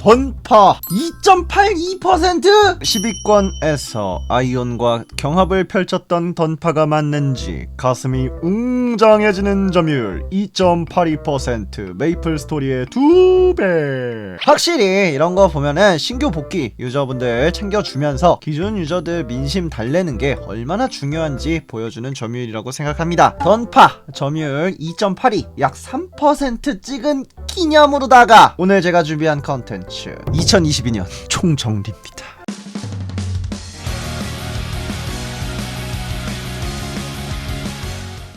던파 2.82% 10위권에서 아이온과 경합을 펼쳤던 던파가 맞는지 가슴이 웅장해지는 점유율 2.82% 메이플 스토리의 2배. 확실히 이런 거 보면은 신규 복귀 유저분들 챙겨주면서 기존 유저들 민심 달래는 게 얼마나 중요한지 보여주는 점유율이라고 생각합니다. 던파 점유율 2.82 약 3% 찍은 기념으로다가 오늘 제가 준비한 컨텐츠 2022년 총정리입니다.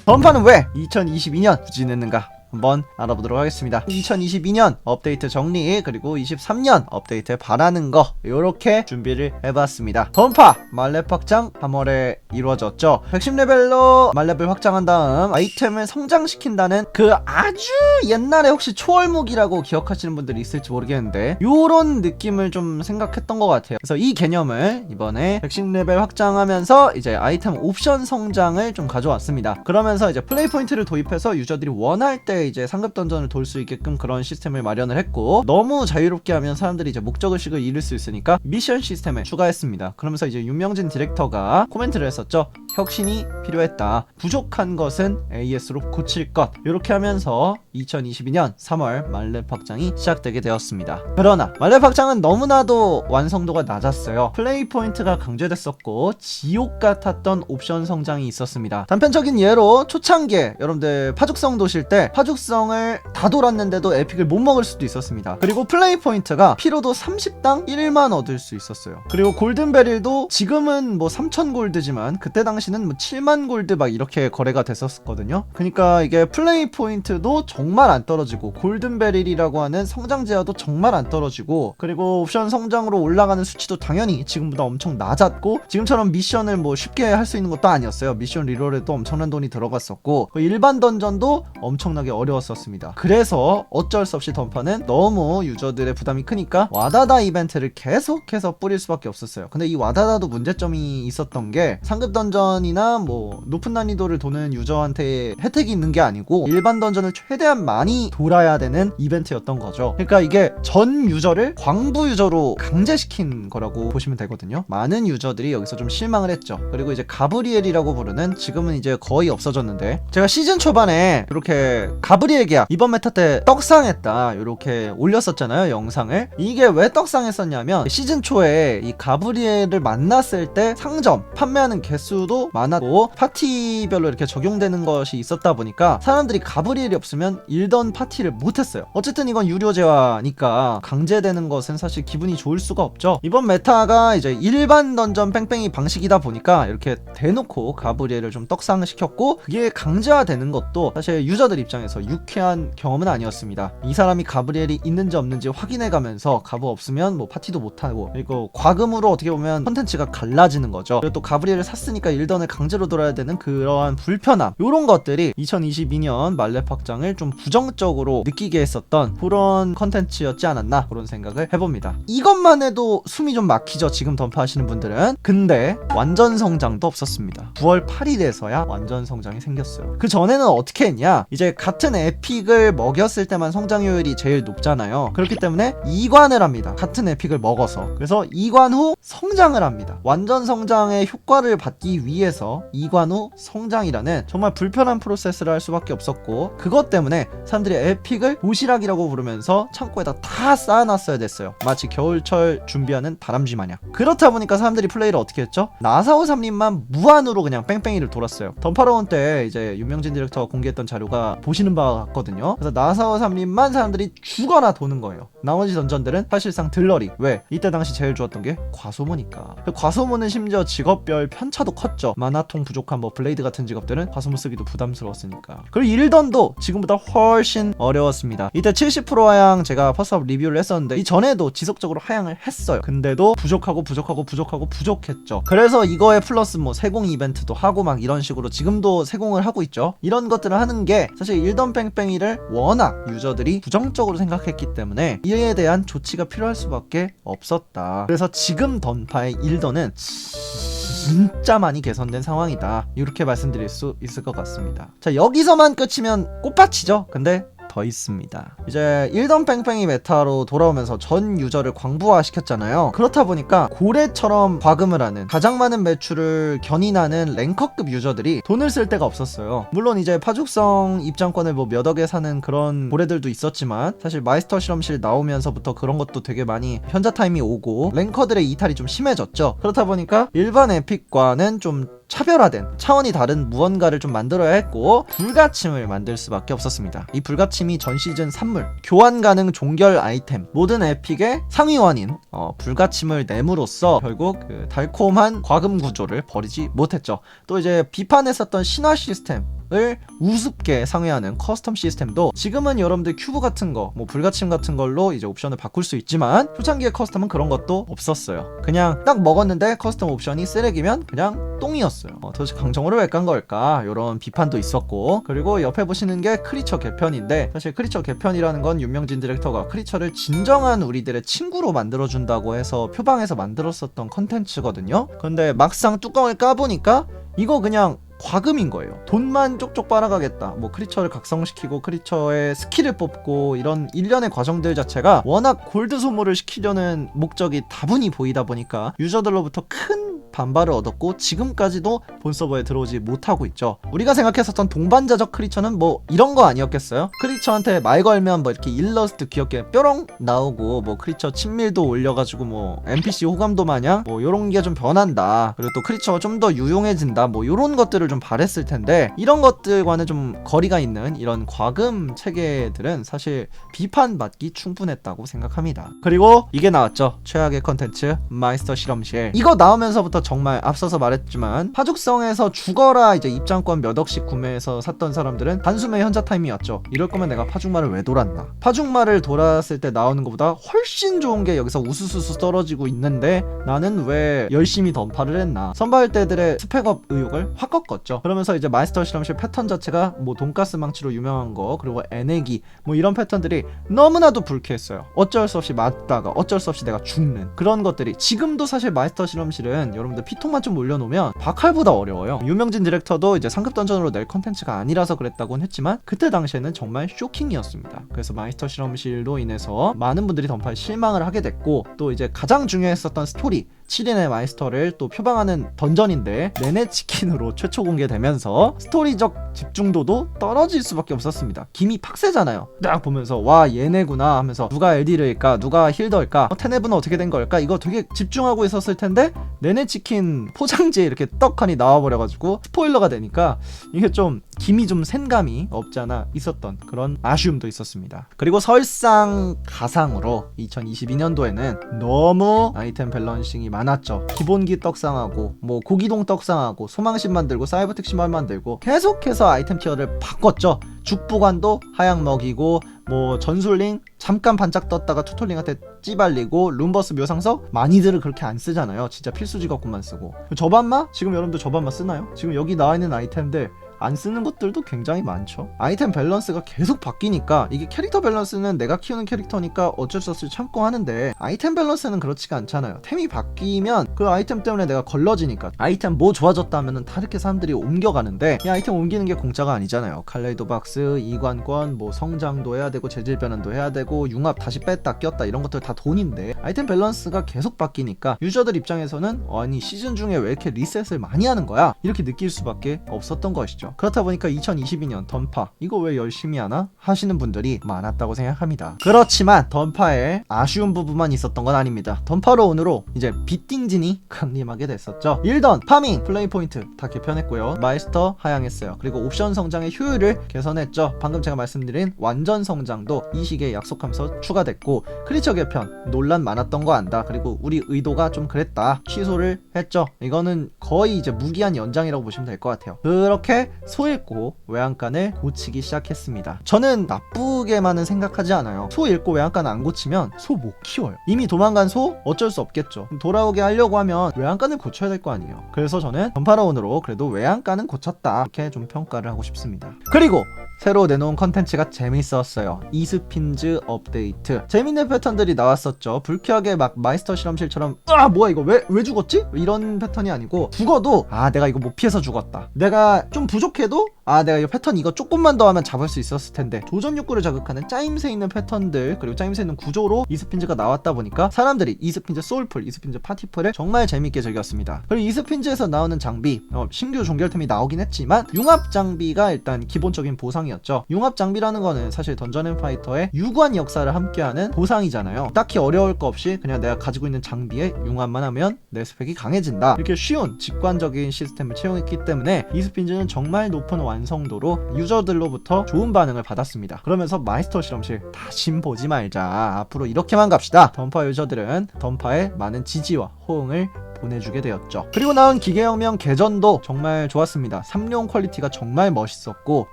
던파는 왜 2022년 굳이 냈는가? 한번 알아보도록 하겠습니다. 2022년 업데이트 정리 그리고 23년 업데이트 바라는 거 이렇게 준비를 해봤습니다. 던파 말렙 확장 3월에 이루어졌죠. 110레벨로 말렙을 확장한 다음 아이템을 성장시킨다는 그 아주 옛날에 혹시 초월무기라고 기억하시는 분들이 있을지 모르겠는데 요런 느낌을 좀 생각했던 것 같아요. 그래서 이 개념을 이번에 110레벨 확장하면서 이제 아이템 옵션 성장을 좀 가져왔습니다. 그러면서 이제 플레이 포인트를 도입해서 유저들이 원할 때 이제 상급 던전을 돌 수 있게끔 그런 시스템을 마련을 했고 너무 자유롭게 하면 사람들이 이제 목적 의식을 잃을 수 있으니까 미션 시스템을 추가했습니다. 그러면서 이제 윤명진 디렉터가 코멘트를 했었죠. 혁신이 필요했다. 부족한 것은 AS로 고칠 것. 이렇게 하면서 2022년 3월 말렙 확장이 시작되게 되었습니다. 그러나 말렙 확장은 너무나도 완성도가 낮았어요. 플레이 포인트가 강제됐었고 지옥 같았던 옵션 성장이 있었습니다. 단편적인 예로 초창기에 여러분들 파죽성 도실 때 파죽성을 다 돌았는데도 에픽을 못 먹을 수도 있었습니다. 그리고 플레이 포인트가 피로도 30당 1만 얻을 수 있었어요. 그리고 골든 베릴도 지금은 뭐 3천 골드지만 그때 당시 는 뭐 7만 골드 막 이렇게 거래가 됐었거든요. 그러니까 이게 플레이 포인트도 정말 안 떨어지고 골든 베릴이라고 하는 성장 제어도 정말 안 떨어지고 그리고 옵션 성장으로 올라가는 수치도 당연히 지금보다 엄청 낮았고 지금처럼 미션을 뭐 쉽게 할 수 있는 것도 아니었어요. 미션 리롤에도 엄청난 돈이 들어갔었고 그 일반 던전도 엄청나게 어려웠었습니다. 그래서 어쩔 수 없이 던파는 너무 유저들의 부담이 크니까 와다다 이벤트를 계속해서 뿌릴 수밖에 없었어요. 근데 이 와다다도 문제점이 있었던 게 상급 던전 이나 뭐 높은 난이도를 도는 유저한테 혜택이 있는 게 아니고 일반 던전을 최대한 많이 돌아야 되는 이벤트였던 거죠. 그러니까 이게 전 유저를 광부 유저로 강제시킨 거라고 보시면 되거든요. 많은 유저들이 여기서 좀 실망을 했죠. 그리고 이제 가브리엘이라고 부르는 지금은 이제 거의 없어졌는데 제가 시즌 초반에 이렇게 가브리엘 계약 이번 메타 때 떡상했다 이렇게 올렸었잖아요 영상을 이게 왜 떡상했었냐면 시즌 초에 이 가브리엘을 만났을 때 상점 판매하는 개수도 많았고 파티별로 이렇게 적용되는 것이 있었다 보니까 사람들이 가브리엘이 없으면 일던 파티를 못했어요. 어쨌든 이건 유료제화니까 강제되는 것은 사실 기분이 좋을 수가 없죠. 이번 메타가 이제 일반 던전 뺑뺑이 방식이다 보니까 이렇게 대놓고 가브리엘을 좀 떡상시켰고 그게 강제화되는 것도 사실 유저들 입장에서 유쾌한 경험은 아니었습니다. 이 사람이 가브리엘이 있는지 없는지 확인해가면서 가브 없으면 뭐 파티도 못하고 그리고 과금으로 어떻게 보면 컨텐츠가 갈라지는 거죠. 그리고 또 가브리엘을 샀으니까 일던 을 강제로 돌아야 되는 그러한 불편함 이런 것들이 2022년 말렙 확장을 좀 부정적으로 느끼게 했었던 그런 컨텐츠였지 않았나 그런 생각을 해봅니다. 이것만 해도 숨이 좀 막히죠 지금 던파하시는 분들은. 근데 완전 성장도 없었습니다. 9월 8일에서야 완전 성장이 생겼어요. 그 전에는 어떻게 했냐? 이제 같은 에픽을 먹였을 때만 성장효율이 제일 높잖아요. 그렇기 때문에 이관을 합니다. 같은 에픽을 먹어서. 그래서 이관 후 성장을 합니다. 완전 성장의 효과를 받기 위해 서 이관 후 성장이라는 정말 불편한 프로세스를 할 수밖에 없었고 그것 때문에 사람들이 에픽을 도시락이라고 부르면서 창고에다 다 쌓아놨어야 됐어요. 마치 겨울철 준비하는 다람쥐 마냥. 그렇다 보니까 사람들이 플레이를 어떻게 했죠? 나사오 삼림만 무한으로 그냥 뺑뺑이를 돌았어요. 던파로운 때 이제 윤명진 디렉터가 공개했던 자료가 보시는 바가 같거든요. 그래서 나사오 삼림만 사람들이 죽어나 도는 거예요 나머지 던전들은 사실상 들러리. 왜? 이때 당시 제일 좋았던 게 과소모니까. 그 과소모는 심지어 직업별 편차도 컸죠. 만화통 부족한 뭐 블레이드 같은 직업들은 과소모 쓰기도 부담스러웠으니까. 그리고 일던도 지금보다 훨씬 어려웠습니다. 이때 70% 하향 제가 퍼스업 리뷰를 했었는데 이 전에도 지속적으로 하향을 했어요. 근데도 부족하고 부족하고 부족하고 부족했죠. 그래서 이거에 플러스 뭐 세공 이벤트도 하고 막 이런 식으로 지금도 세공을 하고 있죠. 이런 것들을 하는 게 사실 일던 뺑뺑이를 워낙 유저들이 부정적으로 생각했기 때문에 이에 대한 조치가 필요할 수밖에 없었다. 그래서 지금 던파의 일던은 진짜 많이 개선된 상황이다. 이렇게 말씀드릴 수 있을 것 같습니다. 자 여기서만 끝이면 꽃밭이죠. 근데 더 있습니다. 이제 1던 뺑뺑이 메타로 돌아오면서 전 유저를 광부화 시켰잖아요. 그렇다 보니까 고래처럼 과금을 하는 가장 많은 매출을 견인하는 랭커급 유저들이 돈을 쓸 데가 없었어요. 물론 이제 파죽성 입장권을 뭐 몇 억에 사는 그런 고래들도 있었지만 사실 마이스터 실험실 나오면서부터 그런 것도 되게 많이 현자 타임이 오고 랭커들의 이탈이 좀 심해졌죠. 그렇다 보니까 일반 에픽과는 좀 차별화된 차원이 다른 무언가를 좀 만들어야 했고 불가침을 만들 수밖에 없었습니다. 이 불가침이 전 시즌 산물, 교환 가능 종결 아이템, 모든 에픽의 상위원인 어, 불가침을 내므로써 결국 그 달콤한 과금 구조를 버리지 못했죠. 또 이제 비판했었던 신화 시스템 을 우습게 상회하는 커스텀 시스템도 지금은 여러분들 큐브 같은 거, 뭐 불가침 같은 걸로 이제 옵션을 바꿀 수 있지만 초창기의 커스텀은 그런 것도 없었어요. 그냥 딱 먹었는데 커스텀 옵션이 쓰레기면 그냥 똥이었어요. 어, 도대체 강정으로 왜깐 걸까? 이런 비판도 있었고 그리고 옆에 보시는 게 크리처 개편인데 사실 크리처 개편이라는 건 윤명진 디렉터가 크리처를 진정한 우리들의 친구로 만들어준다고 해서 표방해서 만들었었던 컨텐츠거든요. 근데 막상 뚜껑을 까보니까 이거 그냥 과금인 거예요. 돈만 쪽쪽 빨아가겠다. 뭐 크리처를 각성시키고 크리처의 스킬을 뽑고 이런 일련의 과정들 자체가 워낙 골드 소모를 시키려는 목적이 다분히 보이다 보니까 유저들로부터 큰 반발을 얻었고 지금까지도 본 서버에 들어오지 못하고 있죠. 우리가 생각했었던 동반자적 크리처는 뭐 이런 거 아니었겠어요? 크리처한테 말 걸면 뭐 이렇게 일러스트 귀엽게 뾰롱 나오고 뭐 크리처 친밀도 올려가지고 뭐 NPC 호감도 마냥 뭐 요런 게 좀 변한다. 그리고 또 크리처가 좀 더 유용해진다. 뭐 요런 것들을 좀 바랬을 텐데 이런 것들과는 좀 거리가 있는 이런 과금 체계들은 사실 비판받기 충분했다고 생각합니다. 그리고 이게 나왔죠. 최악의 컨텐츠 마이스터 실험실. 이거 나오면서부터 정말 앞서서 말했지만 파죽성에서 죽어라 이제 입장권 몇 억씩 구매해서 샀던 사람들은 단숨에 현자 타임이었죠. 이럴 거면 내가 파죽말을 왜 돌았나? 파죽말을 돌았을 때 나오는 것보다 훨씬 좋은 게 여기서 우수수수 떨어지고 있는데 나는 왜 열심히 던파를 했나? 선발 때들의 스펙업 의욕을 확 꺾었죠. 그러면서 이제 마이스터 실험실 패턴 자체가 뭐 돈가스 망치로 유명한 거 그리고 애내기 뭐 이런 패턴들이 너무나도 불쾌했어요. 어쩔 수 없이 맞다가 어쩔 수 없이 내가 죽는 그런 것들이 지금도 사실 마이스터 실험실은 여러분들 피통만 좀 올려놓으면 바칼보다 어려워요. 유명진 디렉터도 이제 상급 던전으로 낼 컨텐츠가 아니라서 그랬다고는 했지만 그때 당시에는 정말 쇼킹이었습니다. 그래서 마이스터 실험실로 인해서 많은 분들이 던파에 실망을 하게 됐고 또 이제 가장 중요했었던 스토리 7인의 마이스터를 또 표방하는 던전인데 내내 치킨으로 최초 공개되면서 스토리적 집중도도 떨어질 수밖에 없었습니다. 김이 팍세잖아요. 딱 보면서 와 얘네구나 하면서 누가 엘디르일까 누가 힐더일까 어, 테네브는 어떻게 된 걸까 이거 되게 집중하고 있었을 텐데 내내 치킨 포장지에 이렇게 떡하니 나와버려가지고 스포일러가 되니까 이게 좀 김이 좀 센 감이 없지 않아 있었던 그런 아쉬움도 있었습니다. 그리고 설상 가상으로 2022년도에는 너무 아이템 밸런싱이 많았죠. 기본기 떡상하고 뭐 고기동 떡상하고 소망신 만들고 사이버텍 신발 만들고 계속해서 아이템 티어를 바꿨죠. 죽부관도 하향 먹이고 뭐 전술링 잠깐 반짝 떴다가 투톨링한테 찌발리고 룸버스 묘상석 많이들을 그렇게 안 쓰잖아요. 진짜 필수 직업군만 쓰고 저반마 지금 여러분들 저반마 쓰나요? 지금 여기 나와 있는 아이템들 안 쓰는 것들도 굉장히 많죠. 아이템 밸런스가 계속 바뀌니까 이게 캐릭터 밸런스는 내가 키우는 캐릭터니까 어쩔 수 없이 참고 하는데 아이템 밸런스는 그렇지가 않잖아요. 템이 바뀌면 그 아이템 때문에 내가 걸러지니까 아이템 뭐 좋아졌다 하면은 다 이렇게 사람들이 옮겨가는데 이 아이템 옮기는 게 공짜가 아니잖아요. 칼레이도 박스, 이관권, 뭐 성장도 해야 되고 재질 변환도 해야 되고 융합 다시 뺐다 꼈다 이런 것들 다 돈인데 아이템 밸런스가 계속 바뀌니까 유저들 입장에서는 어, 아니 시즌 중에 왜 이렇게 리셋을 많이 하는 거야? 이렇게 느낄 수밖에 없었던 것이죠. 그렇다 보니까 2022년 던파 이거 왜 열심히 하나 하시는 분들이 많았다고 생각합니다. 그렇지만 던파에 아쉬운 부분만 있었던 건 아닙니다. 던파로 오늘로 이제 비띵진이 강림하게 됐었죠. 1던 파밍 플레이 포인트 다 개편했고요. 마이스터 하향했어요. 그리고 옵션 성장의 효율을 개선했죠. 방금 제가 말씀드린 완전 성장도 이 시기에 약속하면서 추가됐고 크리처 개편 논란 많았던 거 안다. 그리고 우리 의도가 좀 그랬다. 취소를 했죠. 이거는 거의 이제 무기한 연장이라고 보시면 될 것 같아요. 그렇게 소읽고 외양간을 고치기 시작했습니다. 저는 나쁘게만은 생각하지 않아요. 소 읽고 외양간 안 고치면 소 못 키워요. 이미 도망간 소 어쩔 수 없겠죠. 돌아오게 하려고 하면 외양간을 고쳐야 될 거 아니에요. 그래서 저는 전파라운으로 그래도 외양간은 고쳤다 이렇게 좀 평가를 하고 싶습니다. 그리고 새로 내놓은 컨텐츠가 재밌었어요. 이스핀즈 업데이트. 재밌는 패턴들이 나왔었죠. 불쾌하게 막 마이스터 실험실처럼 아 뭐야 이거 왜 왜 죽었지? 이런 패턴이 아니고 죽어도 아 내가 이거 못 피해서 죽었다. 내가 좀 부족 부족해도 아 내가 이 패턴 이거 조금만 더 하면 잡을 수 있었을 텐데 도전 욕구를 자극하는 짜임새 있는 패턴들 그리고 짜임새 있는 구조로 이스핀즈가 나왔다 보니까 사람들이 이스핀즈 소울풀, 이스핀즈 파티풀을 정말 재밌게 즐겼습니다. 그리고 이스핀즈에서 나오는 장비 어, 신규 종결템이 나오긴 했지만 융합 장비가 일단 기본적인 보상이었죠. 융합 장비라는 거는 사실 던전 앤 파이터의 유구한 역사를 함께하는 보상이잖아요. 딱히 어려울 거 없이 그냥 내가 가지고 있는 장비에 융합만 하면 내 스펙이 강해진다. 이렇게 쉬운 직관적인 시스템을 채용했기 때문에 이스핀즈는 정말 높은 완성도로 유저들로부터 좋은 반응을 받았습니다. 그러면서 마이스터 실험실 다신 보지 말자. 앞으로 이렇게만 갑시다. 던파 유저들은 던파에 많은 지지와 호응을 보내주게 되었죠. 그리고 나온 기계혁명 개전도 정말 좋았습니다. 3룡 퀄리티가 정말 멋있었고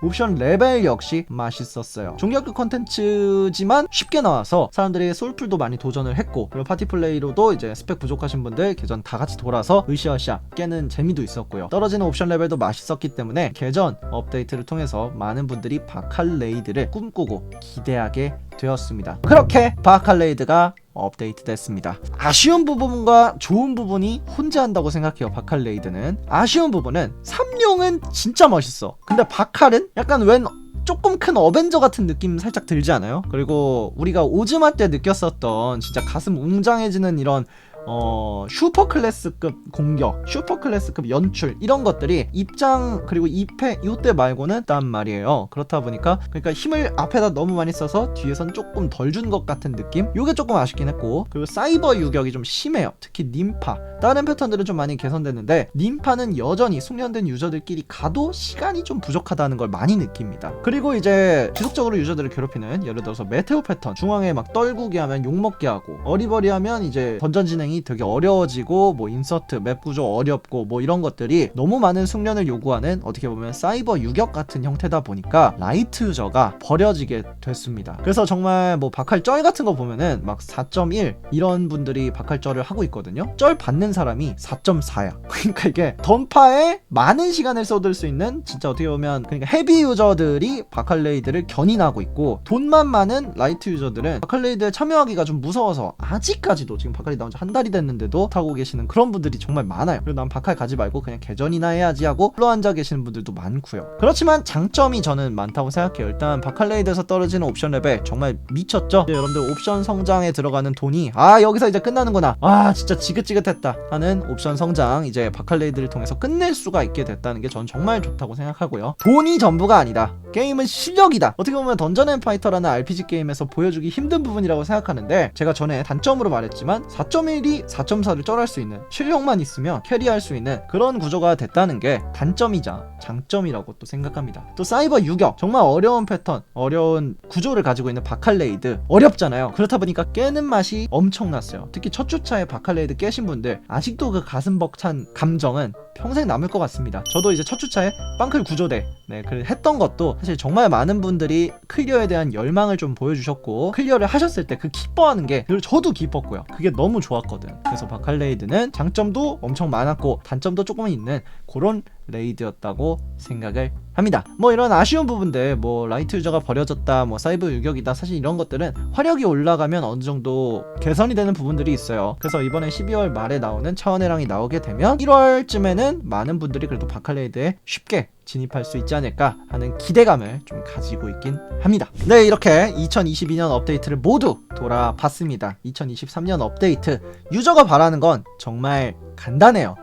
옵션 레벨 역시 맛있었어요. 종격급 컨텐츠지만 쉽게 나와서 사람들이 솔풀도 많이 도전을 했고 그리고 파티 플레이로도 이제 스펙 부족하신 분들 개전 다 같이 돌아서 으쌰으쌰 깨는 재미도 있었고요. 떨어지는 옵션 레벨도 맛있었기 때문에 개전 업데이트를 통해서 많은 분들이 바칼 레이드를 꿈꾸고 기대하게 되었습니다. 그렇게 바칼레이드가 업데이트 됐습니다. 아쉬운 부분과 좋은 부분이 혼자 한다고 생각해요. 바칼레이드는 아쉬운 부분은 삼룡은 진짜 멋있어. 근데 바칼은 약간 웬 조금 큰 어벤져 같은 느낌 살짝 들지 않아요? 그리고 우리가 오즈마 때 느꼈었던 진짜 가슴 웅장해지는 이런 어 슈퍼 클래스급 공격, 슈퍼 클래스급 연출 이런 것들이 입장 그리고 2패 이때 말고는 단 말이에요. 그렇다 보니까 그러니까 힘을 앞에다 너무 많이 써서 뒤에선 조금 덜 준 것 같은 느낌. 요게 조금 아쉽긴 했고 그리고 사이버 유격이 좀 심해요. 특히 님파. 다른 패턴들은 좀 많이 개선됐는데 님파는 여전히 숙련된 유저들끼리 가도 시간이 좀 부족하다는 걸 많이 느낍니다. 그리고 이제 지속적으로 유저들을 괴롭히는 예를 들어서 메테오 패턴 중앙에 막 떨구게 하면 욕먹게 하고 어리버리하면 이제 던전 진행 진행이 되게 어려워지고 뭐 인서트 맵 구조 어렵고 뭐 이런 것들이 너무 많은 숙련을 요구하는 어떻게 보면 사이버 유격 같은 형태다 보니까 라이트 유저가 버려지게 됐습니다. 그래서 정말 뭐 바칼 쩔 같은 거 보면은 막 4.1 이런 분들이 바칼 쩔을 하고 있거든요. 쩔 받는 사람이 4.4야. 그러니까 이게 던파에 많은 시간을 쏟을 수 있는 진짜 어떻게 보면 그러니까 헤비 유저들이 바칼레이드를 견인하고 있고 돈만 많은 라이트 유저들은 바칼레이드에 참여하기가 좀 무서워서 아직까지도 지금 바칼이 나온 지한 달. 달이 됐는데도 타고 계시는 그런 분들이 정말 많아요. 그리고 난 박할 가지 말고 그냥 개전이나 해야지 하고 흘러 앉아 계시는 분들도 많고요. 그렇지만 장점이 저는 많다고 생각해요. 일단 바칼레이드에서 떨어지는 옵션 레벨 정말 미쳤죠. 네, 여러분들 옵션 성장에 들어가는 돈이 아 여기서 이제 끝나는구나. 아 진짜 지긋지긋했다 하는 옵션 성장 이제 바칼레이드를 통해서 끝낼 수가 있게 됐다는 게 전 정말 좋다고 생각하고요. 돈이 전부가 아니다. 게임은 실력이다. 어떻게 보면 던전 앤 파이터라는 RPG 게임에서 보여주기 힘든 부분이라고 생각하는데 제가 전에 단점으로 말했지만 4.1이 4.4를 쩔할 수 있는 실력만 있으면 캐리할 수 있는 그런 구조가 됐다는 게 단점이자 장점이라고 또 생각합니다. 또 사이버 유격 정말 어려운 패턴, 어려운 구조를 가지고 있는 바칼레이드 어렵잖아요. 그렇다 보니까 깨는 맛이 엄청났어요. 특히 첫 주차에 바칼레이드 깨신 분들 아직도 그 가슴 벅찬 감정은 평생 남을 것 같습니다. 저도 이제 첫 주차에 빵클 구조대 네, 그 했던 것도 사실 정말 많은 분들이 클리어에 대한 열망을 좀 보여주셨고 클리어를 하셨을 때 그 기뻐하는 게 저도 기뻤고요. 그게 너무 좋았거든. 그래서 바칼레이드는 장점도 엄청 많았고 단점도 조금 있는 그런 레이드였다고 생각을 합니다. 뭐 이런 아쉬운 부분들, 뭐 라이트 유저가 버려졌다, 뭐 사이버 유격이다, 사실 이런 것들은 화력이 올라가면 어느 정도 개선이 되는 부분들이 있어요. 그래서 이번에 12월 말에 나오는 차원해랑이 나오게 되면 1월쯤에는 많은 분들이 그래도 바칼레이드에 쉽게 진입할 수 있지 않을까 하는 기대감을 좀 가지고 있긴 합니다. 네, 이렇게 2022년 업데이트를 모두 돌아봤습니다. 2023년 업데이트 유저가 바라는 건 정말 간단해요.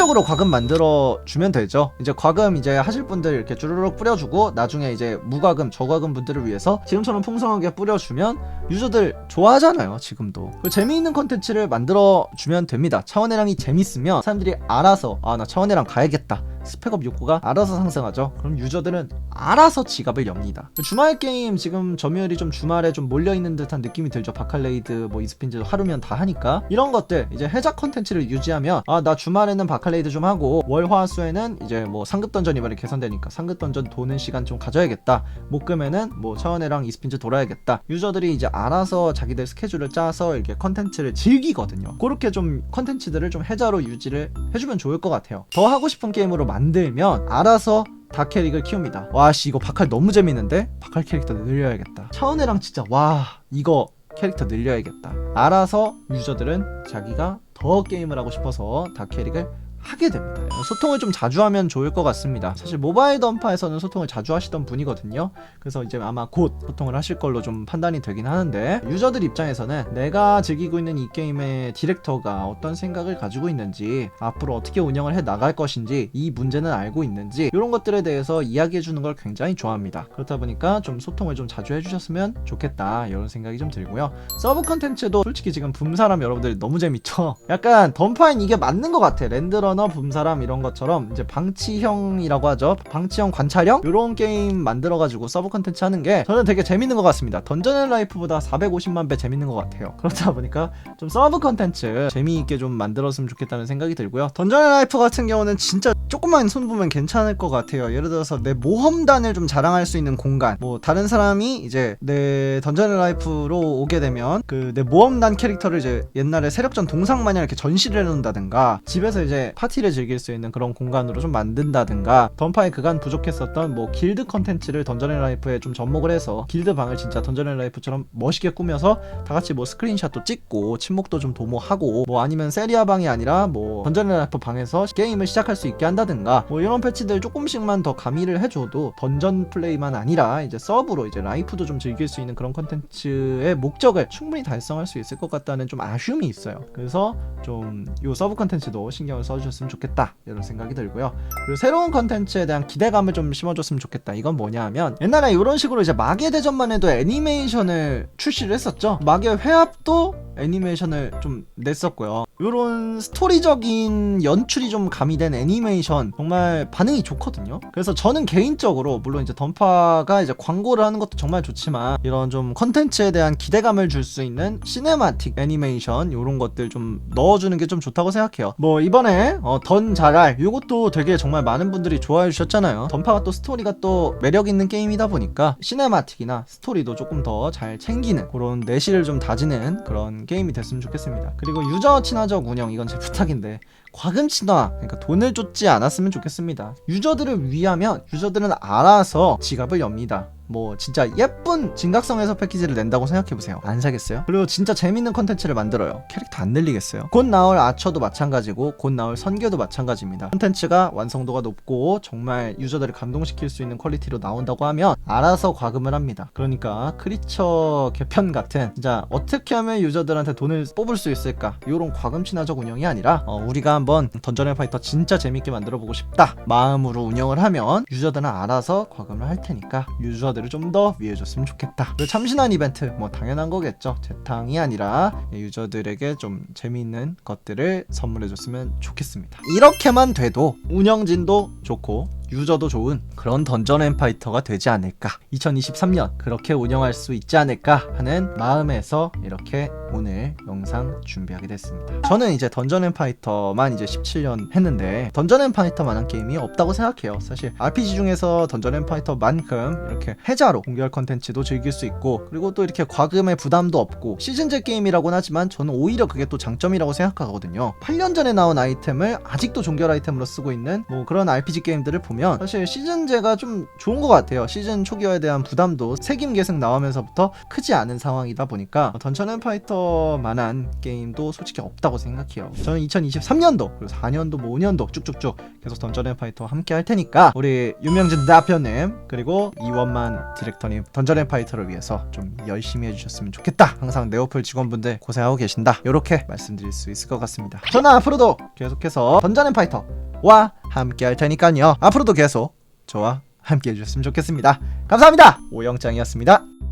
합리적으로 과금 만들어 주면 되죠. 이제 과금 이제 하실 분들 이렇게 주르륵 뿌려주고 나중에 이제 무과금, 저과금 분들을 위해서 지금처럼 풍성하게 뿌려주면 유저들 좋아하잖아요. 지금도 재미있는 컨텐츠를 만들어 주면 됩니다. 차원해랑이 재밌으면 사람들이 알아서 아 나 차원해랑 가야겠다. 스펙업 욕구가 알아서 상승하죠. 그럼 유저들은 알아서 지갑을 엽니다. 주말 게임 지금 점유율이 좀 주말에 좀 몰려 있는 듯한 느낌이 들죠. 바칼레이드 뭐 이스핀즈 하루면 다 하니까 이런 것들 이제 해작 컨텐츠를 유지하면 아 나 주말에는 바칼 레이드 좀 하고 월화수에는 이제 뭐 상급 던전 이번에 개선되니까 상급 던전 도는 시간 좀 가져야겠다. 목금에는 뭐 차원회랑 이스핀즈 돌아야겠다. 유저들이 이제 알아서 자기들 스케줄을 짜서 이렇게 컨텐츠를 즐기거든요. 그렇게 좀 컨텐츠들을 좀 해자로 유지를 해주면 좋을 것 같아요. 더 하고 싶은 게임으로 만들면 알아서 다 캐릭을 키웁니다. 와씨 이거 바칼 너무 재밌는데 바칼 캐릭터 늘려야겠다. 차은혜랑 진짜 와 이거 캐릭터 늘려야겠다. 알아서 유저들은 자기가 더 게임을 하고 싶어서 다 캐릭을 하게 됩니다. 소통을 좀 자주 하면 좋을 것 같습니다. 사실 모바일 던파에서는 소통을 자주 하시던 분이거든요. 그래서 이제 아마 곧 소통을 하실 걸로 좀 판단이 되긴 하는데 유저들 입장에서는 내가 즐기고 있는 이 게임의 디렉터가 어떤 생각을 가지고 있는지 앞으로 어떻게 운영을 해 나갈 것인지 이 문제는 알고 있는지 이런 것들에 대해서 이야기해 주는 걸 굉장히 좋아합니다. 그렇다 보니까 좀 소통을 좀 자주 해주셨으면 좋겠다 이런 생각이 좀 들고요. 서브 컨텐츠도 솔직히 지금 붐사람 여러분들 너무 재밌죠? 약간 던파인 이게 맞는 것 같아. 랜드 러너 붐사람 이런 것처럼 이제 방치형이라고 하죠. 방치형 관찰형 이런 게임 만들어가지고 서브 컨텐츠 하는 게 저는 되게 재밌는 것 같습니다. 던전 앤 라이프보다 450만 배 재밌는 것 같아요. 그렇다 보니까 좀 서브 컨텐츠 재미있게 좀 만들었으면 좋겠다는 생각이 들고요. 던전 앤 라이프 같은 경우는 진짜 조금만 손 보면 괜찮을 것 같아요. 예를 들어서 내 모험단을 좀 자랑할 수 있는 공간. 뭐 다른 사람이 이제 내 던전 앤 라이프로 오게 되면 그 내 모험단 캐릭터를 이제 옛날에 세력전 동상 마냥 이렇게 전시를 해놓는다든가 집에서 이제 파티를 즐길 수 있는 그런 공간으로 좀 만든다든가 던파에 그간 부족했었던 뭐 길드 컨텐츠를 던전 앤 라이프에 좀 접목을 해서 길드 방을 진짜 던전 앤 라이프처럼 멋있게 꾸며서 다 같이 뭐 스크린샷도 찍고 침묵도 좀 도모하고 뭐 아니면 세리아 방이 아니라 뭐 던전 앤 라이프 방에서 게임을 시작할 수 있게 한다든가 뭐 이런 패치들 조금씩만 더 가미를 해줘도 던전 플레이만 아니라 이제 서브로 이제 라이프도 좀 즐길 수 있는 그런 컨텐츠의 목적을 충분히 달성할 수 있을 것 같다는 좀 아쉬움이 있어요. 그래서 좀 요 서브 컨텐츠도 신경을 써주 셨으면 좋겠다 이런 생각이 들고요. 그리고 새로운 컨텐츠에 대한 기대감을 좀 심어줬으면 좋겠다. 이건 뭐냐 하면 옛날에 이런 식으로 이제 마계 대전만 해도 애니메이션을 출시를 했었죠. 마계 회합도 애니메이션을 좀 냈었고요. 이런 스토리적인 연출이 좀 가미된 애니메이션 정말 반응이 좋거든요. 그래서 저는 개인적으로 물론 이제 던파가 이제 광고를 하는 것도 정말 좋지만 이런 좀 컨텐츠에 대한 기대감을 줄 수 있는 시네마틱 애니메이션 이런 것들 좀 넣어주는 게 좀 좋다고 생각해요. 뭐 이번에 어, 던 자랄 이것도 되게 정말 많은 분들이 좋아해 주셨잖아요. 던파가 또 스토리가 또 매력 있는 게임이다 보니까 시네마틱이나 스토리도 조금 더 잘 챙기는 그런 내실을 좀 다지는 그런 게임이 됐으면 좋겠습니다. 그리고 유저 친화적 운영 이건 제 부탁인데 과금 친화 그러니까 돈을 쫓지 않았으면 좋겠습니다. 유저들을 위하면 유저들은 알아서 지갑을 엽니다. 뭐 진짜 예쁜 진각성에서 패키지를 낸다고 생각해보세요. 안 사겠어요? 그리고 진짜 재밌는 컨텐츠를 만들어요. 캐릭터 안 늘리겠어요? 곧 나올 아처도 마찬가지고 곧 나올 선계도 마찬가지입니다. 컨텐츠가 완성도가 높고 정말 유저들을 감동시킬 수 있는 퀄리티로 나온다고 하면 알아서 과금을 합니다. 그러니까 크리처 개편 같은 진짜 어떻게 하면 유저들한테 돈을 뽑을 수 있을까? 이런 과금 친화적 운영이 아니라 어, 우리가 한번 던전앤 파이터 진짜 재밌게 만들어보고 싶다 마음으로 운영을 하면 유저들은 알아서 과금을 할 테니까 유저들 을 좀 더 위해줬으면 좋겠다. 그리고 참신한 이벤트 뭐 당연한 거겠죠. 재탕이 아니라 유저들에게 좀 재미있는 것들을 선물해줬으면 좋겠습니다. 이렇게만 돼도 운영진도 좋고 유저도 좋은 그런 던전 앤 파이터가 되지 않을까. 2023년 그렇게 운영할 수 있지 않을까 하는 마음에서 이렇게 오늘 영상 준비하게 됐습니다. 저는 이제 던전 앤 파이터만 이제 17년 했는데 던전 앤 파이터만한 게임이 없다고 생각해요. 사실 RPG 중에서 던전 앤 파이터만큼 이렇게 해자로 공개할 컨텐츠도 즐길 수 있고 그리고 또 이렇게 과금의 부담도 없고 시즌제 게임이라고는 하지만 저는 오히려 그게 또 장점이라고 생각하거든요. 8년 전에 나온 아이템을 아직도 종결 아이템으로 쓰고 있는 뭐 그런 RPG 게임들을 보면 사실 시즌제가 좀 좋은 것 같아요. 시즌 초기화에 대한 부담도 색임 계승 나오면서부터 크지 않은 상황이다 보니까 앤 파이터만한 게임도 솔직히 없다고 생각해요. 저는 2023년도 그리고 4년도 뭐 5년도 쭉쭉쭉 계속 던전 앤 파이터와 함께 할 테니까 우리 유명진 대표님 그리고 이원만 디렉터님 던전 앤 파이터를 위해서 좀 열심히 해주셨으면 좋겠다. 항상 네오플 직원분들 고생하고 계신다. 이렇게 말씀드릴 수 있을 것 같습니다. 저는 앞으로도 계속해서 던전 앤 파이터 와 함께 할 테니까요. 앞으로도 계속 저와 함께 해주셨으면 좋겠습니다. 감사합니다. 오영장이었습니다